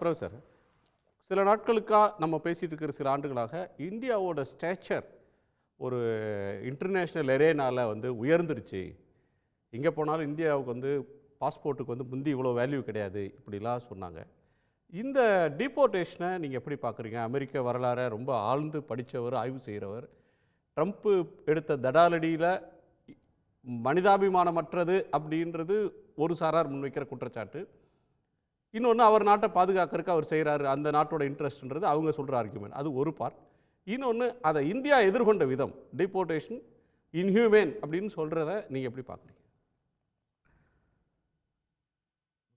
Professor சில நாட்களுக்காக நம்ம பேசிகிட்டு இருக்கிற சில ஆண்டுகளாக இந்தியாவோட ஸ்டேச்சர் ஒரு இன்டர்நேஷ்னல் எரேனால வந்து உயர்ந்துருச்சு. எங்கே போனாலும் இந்தியாவுக்கு வந்து பாஸ்போர்ட்டுக்கு வந்து முந்தி இவ்வளோ வேல்யூ கிடையாது இப்படிலாம் சொன்னாங்க. இந்த டீபோர்டேஷனை நீங்கள் எப்படி பார்க்குறீங்க? அமெரிக்க வரலாறை ரொம்ப ஆழ்ந்து படித்தவர் ஆய்வு செய்கிறவர். ட்ரம்ப்பு எடுத்த தடாலடியில் மனிதாபிமானமற்றது அப்படின்றது ஒரு சாரார் முன்வைக்கிற குற்றச்சாட்டு. இன்னொன்று அவர் நாட்டை பாதுகாக்கிறதுக்கு அவர் செய்கிறாரு அந்த நாட்டோட இன்ட்ரெஸ்ட்ன்றது அவங்க சொல்கிற ஆர்குமெண்ட் அது ஒரு பார்ட் இன்னொன்று அதை இந்தியா எதிர்கொண்ட விதம் டிபோர்டேஷன் இன்ஹியூமேன் அப்படின்னு சொல்கிறத நீங்கள் எப்படி பார்க்குறீங்க?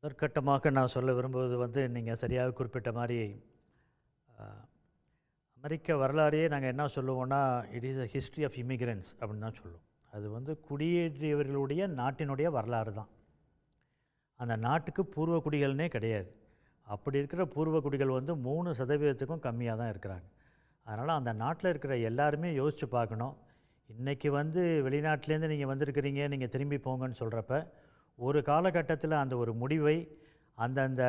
முதற்கட்டமாக நான் சொல்ல விரும்புவது வந்து நீங்கள் சரியாக குறிப்பிட்ட மாதிரி அமெரிக்க வரலாறையே நாங்கள் என்ன சொல்லுவோம்னா it is a history of immigrants அப்படின்னு தான் சொல்லுவோம். அது வந்து குடியேறியவர்களுடைய நாட்டினுடைய வரலாறு தான். அந்த நாட்டுக்கு பூர்வ குடிகள்னே கிடையாது. அப்படி இருக்கிற பூர்வ குடிகள் வந்து மூணு சதவீதத்துக்கும் கம்மியாக தான் இருக்கிறாங்க. அதனால் அந்த நாட்டில் இருக்கிற எல்லாருமே யோசித்து பார்க்கணும். இன்றைக்கி வந்து வெளிநாட்டிலேருந்து நீங்கள் வந்திருக்கிறீங்க நீங்கள் திரும்பி போங்கன்னு சொல்கிறப்ப ஒரு காலகட்டத்தில் அந்த ஒரு முடிவை அந்தந்த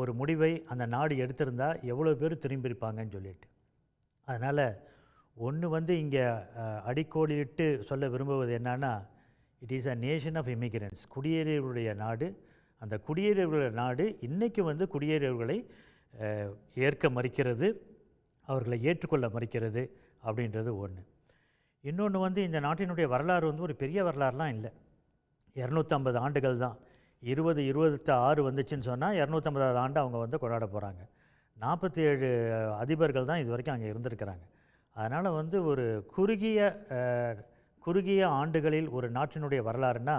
ஒரு முடிவை அந்த நாடு எடுத்திருந்தா எவ்வளோ பேர் திரும்பியிருப்பாங்கன்னு சொல்லிட்டு. அதனால் ஒன்று வந்து இங்கே அடிக்கோடிட்டு சொல்ல விரும்புவது என்னன்னா it is a nation of immigrants குடியேறியவர்களுடைய நாடு அந்த குடியேறியவர்கள் நாடு இன்றைக்கு வந்து குடியேறியவர்களை ஏற்க மறுக்கிறது அவர்களை ஏற்றுக்கொள்ள மறுக்கிறது அப்படின்றது ஒன்று இன்னொன்று வந்து இந்த நாட்டினுடைய வரலாறு வந்து ஒரு பெரிய வரலாறுலாம் இல்லை. இரநூத்தம்பது ஆண்டுகள் தான். இருபது இருபத்தி ஆறு வந்துச்சுன்னு சொன்னால் இரநூத்தம்பதாவது ஆண்டு அவங்க வந்து கொண்டாட போகிறாங்க நாற்பத்தி ஏழு அதிபர்கள் தான் இது வரைக்கும் அங்கே இருந்திருக்கிறாங்க. அதனால் வந்து ஒரு குறுகிய குறுகிய ஆண்டுகளில் ஒரு நாட்டினுடைய வரலாறுனா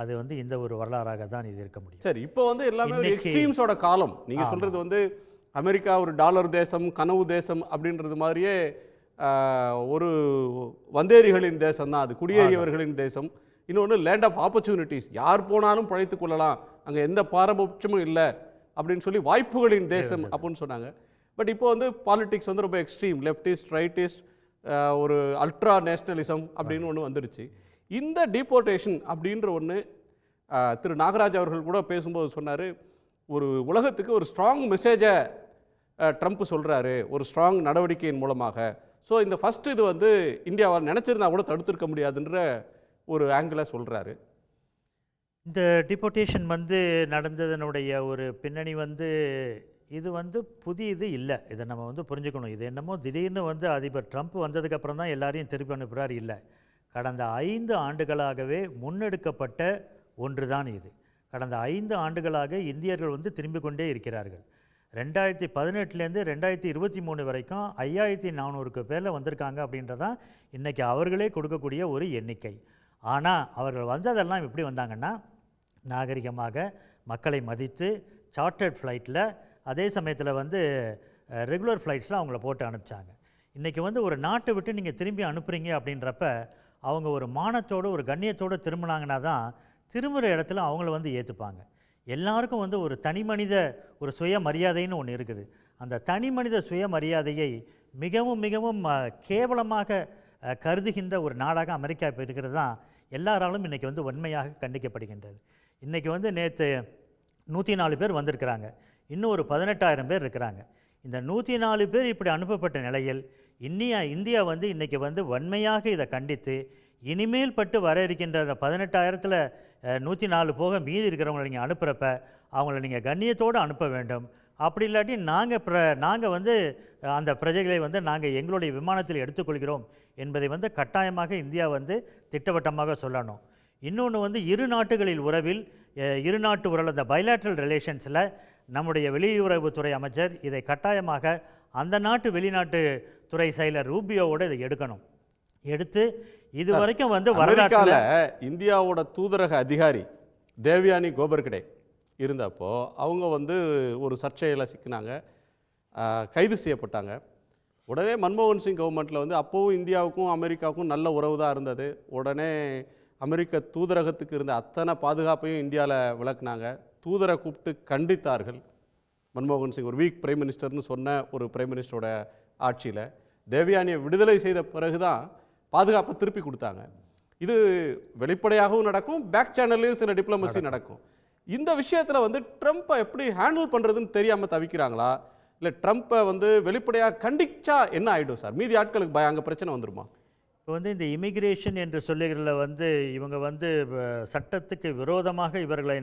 அது வந்து இந்த ஒரு வரலாறாக தான் இது இருக்க முடியும். சரி இப்போ வந்து எல்லாமே ஒரு எக்ஸ்ட்ரீம்ஸோட காலம். நீங்கள். சொல்கிறது வந்து அமெரிக்கா ஒரு டாலர் தேசம் கனவு தேசம் அப்படின்றது மாதிரியே ஒரு வந்தேரிகளின் தேசம் தான். அது குடியேறியவர்களின் தேசம். இன்னொன்று லேண்ட் ஆஃப் ஆப்பர்ச்சுனிட்டிஸ் யார் போனாலும் பழைத்து கொள்ளலாம். அங்கே எந்த பாரபட்சமும் இல்லை அப்படின்னு சொல்லி வாய்ப்புகளின் தேசம் அப்படின்னு சொன்னாங்க. பட் இப்போ வந்து பாலிடிக்ஸ் வந்து ரொம்ப எக்ஸ்ட்ரீம் லெஃப்டிஸ்ட் ரைட்டிஸ்ட் ஒரு அல்ட்ரா நேஷனலிசம் அப்படின்னு ஒன்று வந்துருச்சு. இந்த டீபோர்டேஷன் அப்படின்ற ஒன்று திரு நாகராஜ் அவர்கள் கூட பேசும்போது சொன்னார். ஒரு உலகத்துக்கு ஒரு ஸ்ட்ராங் மெசேஜை ட்ரம்ப் சொல்கிறாரு ஒரு ஸ்ட்ராங் நடவடிக்கையின் மூலமாக. ஸோ இந்த ஃபஸ்ட் இது வந்து இந்தியாவால் நினச்சிருந்தா கூட தடுத்திருக்க முடியாதுன்ற ஒரு ஆங்கிளை சொல்கிறாரு இந்த டிபோர்டேஷன் வந்து நடந்ததனுடைய ஒரு பின்னணி வந்து இது வந்து புதியது இல்லை. இதை நம்ம வந்து புரிஞ்சுக்கணும். இது என்னமோ திடீர்னு வந்து அதிபர் ட்ரம்ப் வந்ததுக்கப்புறம் தான் எல்லாரையும் திருப்பி அனுப்புகிறார் இல்லை. கடந்த ஐந்து ஆண்டுகளாகவே முன்னெடுக்கப்பட்ட ஒன்று தான் இது. கடந்த ஐந்து ஆண்டுகளாக இந்தியர்கள் வந்து திரும்பி கொண்டே இருக்கிறார்கள். ரெண்டாயிரத்தி பதினெட்டுலேருந்து ரெண்டாயிரத்தி இருபத்தி மூணு வரைக்கும் ஐயாயிரத்தி நானூறுக்கு பேரில் வந்திருக்காங்க அப்படின்றதான் இன்றைக்கி அவர்களே கொடுக்கக்கூடிய ஒரு எண்ணிக்கை. ஆனால் அவர்கள் வந்ததெல்லாம் எப்படி வந்தாங்கன்னா நாகரிகமாக மக்களை மதித்து சார்ட்டர்ட் ஃப்ளைட்டில் அதே சமயத்தில் வந்து ரெகுலர் ஃப்ளைட்ஸில் அவங்கள போட்டு அனுப்பிச்சாங்க. இன்றைக்கி வந்து ஒரு நாட்டை விட்டு நீங்கள் திரும்பி அனுப்புகிறீங்க அப்படின்றப்ப அவங்க ஒரு மானத்தோடு ஒரு கண்ணியத்தோடு திரும்பினாங்கன்னா தான் திரும்புகிற இடத்துல அவங்கள வந்து ஏற்றுப்பாங்க எல்லாருக்கும் வந்து ஒரு தனி மனித ஒரு சுயமரியாதைன்னு ஒன்று இருக்குது. அந்த தனி மனித சுயமரியாதையை மிகவும் மிகவும் கேவலமாக கருதுகின்ற ஒரு நாடாக அமெரிக்கா இப்போ இருக்கிறது தான் எல்லாராலும் இன்றைக்கி வந்து உண்மையாக கண்டிக்கப்படுகின்றது. இன்றைக்கி வந்து நேற்று நூற்றி நாலு பேர் வந்திருக்கிறாங்க. இன்னும் ஒரு பதினெட்டாயிரம் பேர் இருக்கிறாங்க. இந்த நூற்றி நாலு பேர் இப்படி அனுப்பப்பட்ட நிலையில் இன்னியா இந்தியா வந்து இன்றைக்கி வந்து வன்மையாக இதை கண்டித்து இனிமேல் பட்டு வர இருக்கின்ற அந்த பதினெட்டாயிரத்தில் நூற்றி நாலு போக மீதி இருக்கிறவங்களை நீங்கள் அனுப்புகிறப்ப அவங்கள நீங்கள் கண்ணியத்தோடு அனுப்ப வேண்டும். அப்படி இல்லாட்டி நாங்கள் பிர நாங்கள் வந்து அந்த பிரஜைகளை வந்து நாங்கள் எங்களுடைய விமானத்தில் எடுத்துக்கொள்கிறோம் என்பதை வந்து கட்டாயமாக இந்தியா வந்து திட்டவட்டமாக சொல்லணும். இன்னொன்று வந்து இரு நாட்டுகளில் உறவில் இரு நாட்டு உறவு அந்த பைலாட்ரல் ரிலேஷன்ஸில் நம்முடைய வெளியுறவுத்துறை அமைச்சர் இதை கட்டாயமாக அந்த நாட்டு வெளிநாட்டு துறை செயலர் ரூபியோவோட இதை எடுக்கணும். எடுத்து இது வரைக்கும் வந்து வரலாற்றில் இந்தியாவோட தூதரக அதிகாரி தேவயானி கோபர்கடே இருந்தப்போ அவங்க வந்து ஒரு சர்ச்சையில் சிக்கினாங்க. கைது செய்யப்பட்டாங்க. உடனே மன்மோகன் சிங் கவர்மெண்ட்டில் வந்து அப்போவும் இந்தியாவுக்கும் அமெரிக்காவுக்கும் நல்ல உறவு தான் இருந்தது. உடனே அமெரிக்க தூதரகத்துக்கு இருந்த அத்தனை பாதுகாப்பையும் இந்தியாவில் விளக்குனாங்க. தூதரை கூப்பிட்டு கண்டித்தார்கள். மன்மோகன் சிங் ஒரு வீக் பிரைம் மினிஸ்டர்னு சொன்ன ஒரு பிரைம் மினிஸ்டரோட ஆட்சியில் தேவயானியை விடுதலை செய்த பிறகு தான் பாதுகாப்பை திருப்பி கொடுத்தாங்க. இது வெளிப்படையாகவும் நடக்கும் பேக் சேனல்லையும் சில டிப்ளமசி நடக்கும். இந்த விஷயத்துல வந்து ட்ரம்ப்பை எப்படி ஹேண்டில் பண்றதுன்னு தெரியாம தவிக்கிறாங்களா? இல்ல ட்ரம்ப்பை வந்து வெளிப்படையா கண்டிச்சா என்ன ஆயிடும் சார்? மீதி ஆட்களுக்கு பய அங்க பிரச்சனை வந்துருமா? இப்போ வந்து இந்த இமிகிரேஷன் என்று சொல்லுகிறதுல வந்து இவங்க வந்து சட்டத்துக்கு விரோதமாக இவர்களை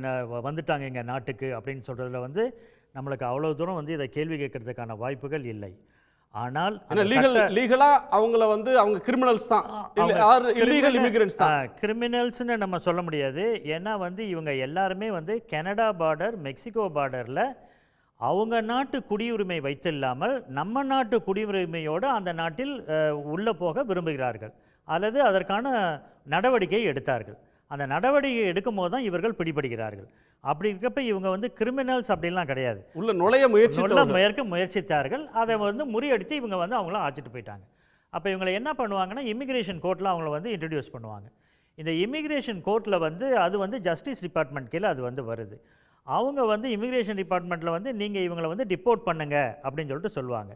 வந்துட்டாங்க எங்கள் நாட்டுக்கு அப்படின்னு சொல்கிறதுல வந்து நம்மளுக்கு அவ்வளோ தூரம் வந்து இதை கேள்வி கேட்கறதுக்கான வாய்ப்புகள் இல்லை. ஆனால் லீகல் லீகலா அவங்கள வந்து அவங்க கிரிமினல்ஸ் தான். இல்லீகல் இமிகிரன்ஸ் தான். கிரிமினல்ஸ்னு நம்ம சொல்ல முடியாது. ஏன்னா வந்து இவங்க எல்லாருமே வந்து கனடா பார்டர் மெக்சிகோ பார்டரில் அவங்க நாட்டு குடியுரிமை வைத்தில்லாமல் நம்ம நாட்டு குடியுரிமையோடு அந்த நாட்டில் உள்ளே போக விரும்புகிறார்கள். அல்லது அதற்கான நடவடிக்கை எடுத்தார்கள். அந்த நடவடிக்கை எடுக்கும் போது தான் இவர்கள் பிடிபடுகிறார்கள். அப்படி இருக்கப்ப இவங்க வந்து கிரிமினல்ஸ் அப்படிலாம் கிடையாது. உள்ள நுழைய முயற்சி முயற்க முயற்சித்தார்கள். அதை வந்து முறியடித்து இவங்க வந்து அவங்கள ஆச்சிட்டு போயிட்டாங்க. அப்போ இவங்களை என்ன பண்ணுவாங்கன்னா இமிகிரேஷன் கோர்ட்டில் அவங்கள வந்து இன்ட்ரடியூஸ் பண்ணுவாங்க. இந்த இமிகிரேஷன் கோர்ட்டில் வந்து அது வந்து ஜஸ்டிஸ் டிபார்ட்மெண்ட் கீழே அது வந்து வருது. அவங்க வந்து இமிகிரேஷன் டிபார்ட்மெண்ட்டில் வந்து நீங்கள் இவங்களை வந்து டிப்போர்ட் பண்ணுங்க அப்படின்னு சொல்லிட்டு சொல்லுவாங்க.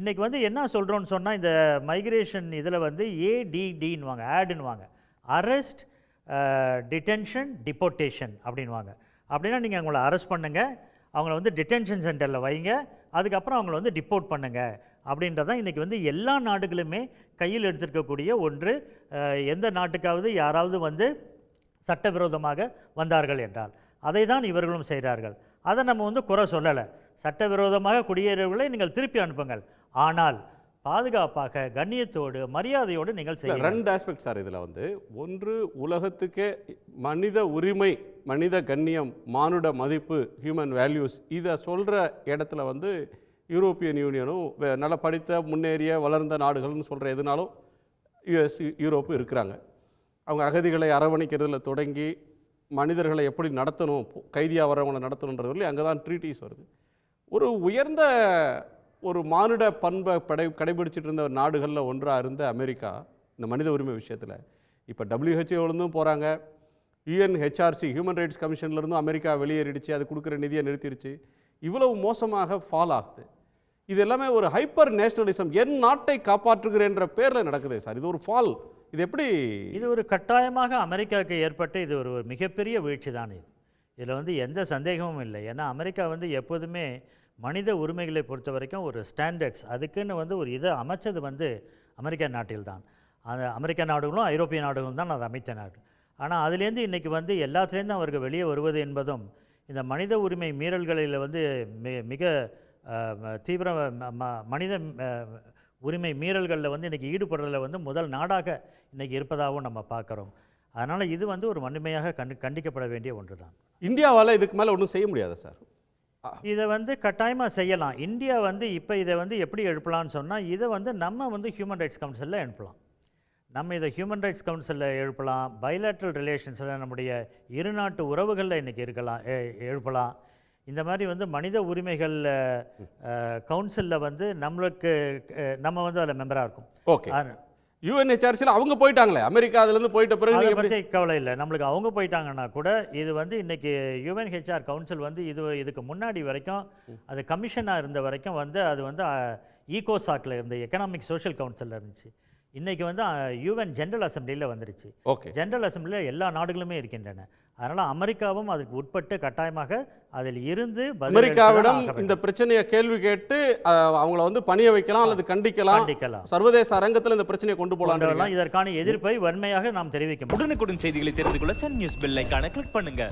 இன்றைக்கி வந்து என்ன சொல்கிறோன்னு சொன்னால் இந்த மைக்ரேஷன் இதில் வந்து ஏடிடின்வாங்க ஆடுன்னுவாங்க அரெஸ்ட் டிடென்ஷன் டிப்போர்ட்டேஷன் அப்படின்வாங்க அப்படின்னா நீங்கள் அவங்கள அரெஸ்ட் பண்ணுங்கள் அவங்கள வந்து டிடென்ஷன் சென்டரில் வைங்க. அதுக்கப்புறம் அவங்கள வந்து டிப்போர்ட் பண்ணுங்கள் அப்படின்றதான் இன்றைக்கி வந்து எல்லா நாடுகளுமே கையில் எடுத்திருக்கக்கூடிய ஒன்று. எந்த நாட்டுக்காவது யாராவது வந்து சட்டவிரோதமாக வந்தார்கள் என்றால் அதை தான் இவர்களும் செய்கிறார்கள். அதை நம்ம வந்து குறை சொல்லலை. சட்டவிரோதமாக குடியேறவர்களை நீங்கள் திருப்பி அனுப்புங்கள். ஆனால் பாதுகாப்பாக கண்ணியத்தோடு மரியாதையோடு நீங்கள் செய்யுங்கள். ரெண்டு ஆஸ்பெக்ட் சார் இதில் வந்து. ஒன்று உலகத்துக்கே மனித உரிமை மனித கண்ணியம் மானுட மதிப்பு ஹியூமன் வேல்யூஸ் இதை சொல்கிற இடத்துல வந்து யூரோப்பியன் யூனியனும் நல்ல படித்த முன்னேறிய வளர்ந்த நாடுகள்னு சொல்கிற எதுனாலும் யுஎஸ் யூரோப்பு இருக்கிறாங்க. அவங்க அகதிகளை அரவணைக்கிறதுல தொடங்கி மனிதர்களை எப்படி நடத்தணும் பொ- கைதியா வரவங்களை நடத்தணுன்றதுல அங்கே தான் ட்ரீட்டிஸ் வருது. ஒரு உயர்ந்த ஒரு மானுட பண்பை படை கடைபிடிச்சிட்டு இருந்த நாடுகளில் ஒன்றாக இருந்த அமெரிக்கா இந்த மனித உரிமை விஷயத்தில். இப்போ டபிள்யூஹெச்ஓலேருந்தும் போகிறாங்க யுஎன்ஹெச்ஆர்சி ஹியூமன் ரைட்ஸ் கமிஷன்லேருந்தும் அமெரிக்கா வெளியேறிடுச்சு அது கொடுக்குற நிதியை நிறுத்திடுச்சு இவ்வளவு மோசமாக ஃபால் ஆகுது. இது எல்லாமே ஒரு ஹைப்பர் நேஷனலிசம் என் நாட்டை காப்பாற்றுகிறேன்ற பேரில் நடக்குது சார். இது ஒரு ஃபால் இது எப்படி? இது ஒரு கட்டாயமாக அமெரிக்காவுக்கு ஏற்பட்ட இது ஒரு ஒரு மிகப்பெரிய வீழ்ச்சி தான் இது. இதில் வந்து எந்த சந்தேகமும் இல்லை. ஏன்னா அமெரிக்கா வந்து எப்போதுமே மனித உரிமைகளை பொறுத்த வரைக்கும் ஒரு ஸ்டாண்டர்ட்ஸ் அதுக்குன்னு வந்து ஒரு இதை அமைச்சது வந்து அமெரிக்க நாட்டில்தான். அந்த அமெரிக்க நாடுகளும் ஐரோப்பிய நாடுகளும் தான் அதை அமைத்த நாடு. ஆனால் அதுலேருந்து இன்றைக்கி வந்து எல்லாத்துலேருந்து அவர்கள் வெளியே வருவது என்பதும் இந்த மனித உரிமை மீறல்களில் வந்து மி- மிக தீவிர ம- ம- மனித உரிமை மீறல்களில் வந்து இன்றைக்கி ஈடுபடுறதில் வந்து முதல் நாடாக இன்றைக்கி இருப்பதாகவும் நம்ம பார்க்குறோம். அதனால் இது வந்து ஒரு வன்மையாக கண்டு கண்டிக்கப்பட வேண்டிய ஒன்று தான் இந்தியாவால் இதுக்கு மேலே ஒன்றும் செய்ய முடியாது சார்? இதை வந்து கட்டாயமாக செய்யலாம். இந்தியா வந்து இப்போ இதை வந்து எப்படி எழுப்பலாம்னு சொன்னால் இதை வந்து நம்ம வந்து ஹியூமன் ரைட்ஸ் கவுன்சிலில் எழுப்பலாம். நம்ம இதை ஹியூமன் ரைட்ஸ் கவுன்சிலில் எழுப்பலாம். பைலேட்ரல் ரிலேஷன்ஸில் நம்முடைய இரு நாட்டு உறவுகளில் இன்றைக்கி இருக்கலாம் எ- எழுப்பலாம். இந்த மாதிரி வந்து மனித உரிமைகள் கவுன்சிலில் வந்து நம்மளுக்கு நம்ம வந்து அதில் மெம்பராக இருக்கும். ஓகே. யுஎன்ஹெச்ஆர்சியில் அவங்க போயிட்டாங்களே. அமெரிக்கா அதுலேருந்து போயிட்ட பிறகு அதை நீங்க எப்படி பற்றி கவலை இல்லை. நம்மளுக்கு அவங்க போயிட்டாங்கன்னா கூட இது வந்து இன்னைக்கு யுஎன்ஹெச்ஆர் கவுன்சில் வந்து இது இதுக்கு முன்னாடி வரைக்கும் அது கமிஷனாக இருந்த வரைக்கும் வந்து அது வந்து ஈகோசாக்கில் இருந்த எக்கனாமிக் சோஷியல் கவுன்சிலில் இருந்துச்சு. இன்னைக்கு வந்து யுஎன் ஜெனரல் அசம்பிளியில் வந்துருச்சு. ஓகே. ஜெனரல் அசம்பிளியில் எல்லா நாடுகளுமே இருக்கின்றன. அதனால் அமெரிக்காவும் அதுக்கு உட்பட்டு கட்டாயமாக அதில் இருந்து அமெரிக்காவிடம். இந்த பிரச்சனையை கேள்வி கேட்டு அவங்கள வந்து பணிய வைக்கலாம் அல்லது கண்டிக்கலாம். கண்டிக்கலாம். சர்வதேச அரங்கத்தில் இந்த பிரச்சனையை கொண்டு போலாம் கொண்டவரெல்லாம் இதற்கான எதிர்ப்பை வன்மையாக நாம் தெரிவிக்க உடனுக்குடன் செய்திகளை தெரிந்து கொள்ள சன் நியூஸ் பெல் ஐகானை கிளிக் பண்ணுங்க.